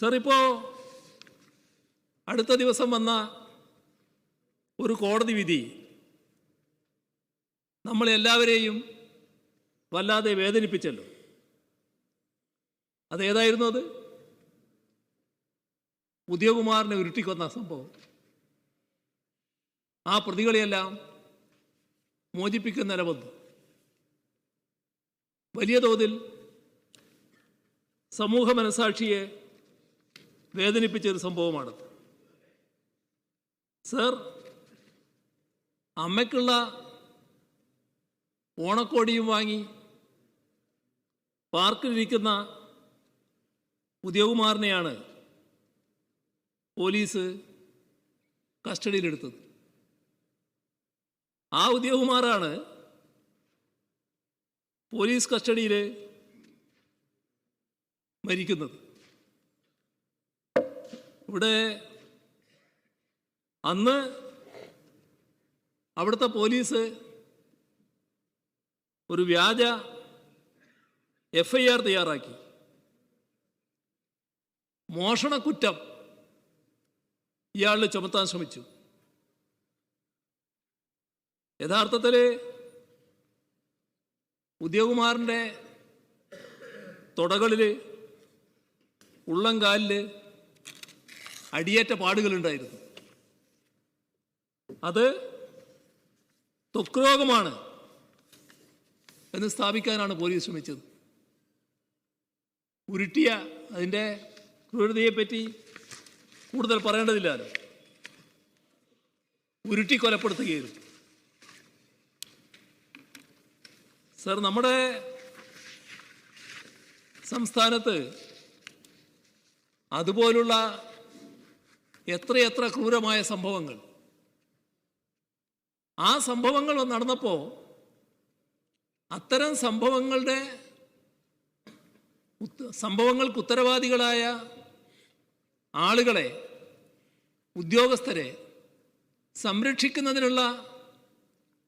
Sir ഇപ്പോ അടുത്ത ദിവസം വന്ന ഒരു കോടതി വിധി. നമ്മളെല്ലാവരെയും വല്ലാതെ വേദനിപ്പിച്ചല്ലോ. അതേതായിരുന്നു അത്? ഉദയകുമാറിനെ ഉരുട്ടിക്കൊന്ന സംഭവം. ആ പ്രതികളെയെല്ലാം മോചിപ്പിക്കുന്ന നിലവന്നു. വലിയ തോതിൽ സമൂഹ മനസാക്ഷിയെ വേദനിപ്പിച്ച ഒരു സംഭവമാണ് സർ അമ്മയ്ക്കുള്ള ഓണക്കോടിയും വാങ്ങി പാർക്കിലിരിക്കുന്ന ഉദയകുമാറിനെയാണ് പോലീസ് കസ്റ്റഡിയിലെടുത്തത്. ആ ഉദയകുമാറാണ് പോലീസ് കസ്റ്റഡിയിൽ മരിക്കുന്നത്. ഇവിടെ അന്ന് അവിടുത്തെ പോലീസ് ഒരു വ്യാജ എഫ് ഐ ആർ തയ്യാറാക്കി. മോഷണക്കുറ്റം ഇയാളിൽ ചുമത്താൻ ശ്രമിച്ചു. യഥാർത്ഥത്തിൽ ഉദ്യോഗകുമാറിന്റെ തുടകളിൽ ഉള്ളംകാലിൽ അടിയേറ്റ പാടുകളുണ്ടായിരുന്നു അത് ത്വക്ക് രോഗമാണ് എന്ന് സ്ഥാപിക്കാനാണ് പോലീസ് ശ്രമിച്ചത്. ഉരുട്ടിയ അതിന്റെ ക്രൂരതയെപ്പറ്റി കൂടുതൽ പറയേണ്ടതില്ലല്ലോ. ഉരുട്ടി കൊലപ്പെടുത്തുകയായിരുന്നു. സർ നമ്മുടെ സംസ്ഥാനത്ത് അതുപോലുള്ള എത്രയെത്ര ക്രൂരമായ സംഭവങ്ങൾ. ആ സംഭവങ്ങൾ നടന്നപ്പോൾ അത്തരം സംഭവങ്ങളുടെ സംഭവങ്ങൾക്ക് ഉത്തരവാദികളായ ആളുകളെ ഉദ്യോഗസ്ഥരെ സംരക്ഷിക്കുന്നതിനുള്ള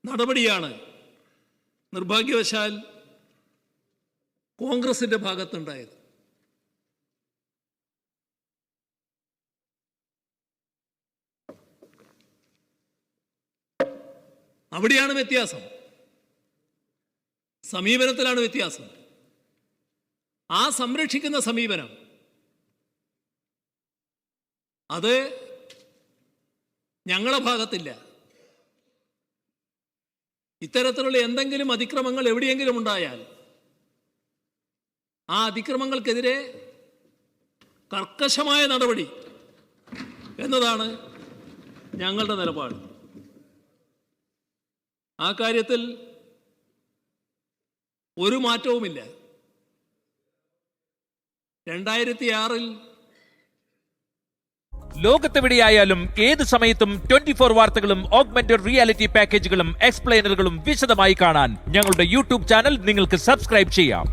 നടപടിയാണ് നിർഭാഗ്യവശാൽ കോൺഗ്രസിന്റെ ഭാഗത്തുണ്ടായത്. അവിടെയാണ് വ്യത്യാസം. സമീപനത്തിലാണ് വ്യത്യാസം. ആ സംരക്ഷിക്കുന്ന സമീപനം. അത് ഞങ്ങളെ ഭാഗത്തില്ല. ഇത്തരത്തിലുള്ള എന്തെങ്കിലും അതിക്രമങ്ങൾ എവിടെയെങ്കിലും ഉണ്ടായാൽ ആ അതിക്രമങ്ങൾക്കെതിരെ കർക്കശമായ നടപടി എന്നതാണ് ഞങ്ങളുടെ നിലപാട്. ആ കാര്യത്തിൽ ഒരു മാറ്റവുമില്ല. രണ്ടായിരത്തി ആറിൽ ലോകത്തെവിടെയായാലും ഏത് സമയത്തും ട്വന്റി ഫോർ വാർത്തകളും ഓഗ്മെന്റഡ് റിയാലിറ്റി പാക്കേജുകളും എക്സ്പ്ലെയിനറുകളും വിശദമായി കാണാൻ ഞങ്ങളുടെ യൂട്യൂബ് ചാനൽ നിങ്ങൾക്ക് സബ്സ്ക്രൈബ് ചെയ്യാം.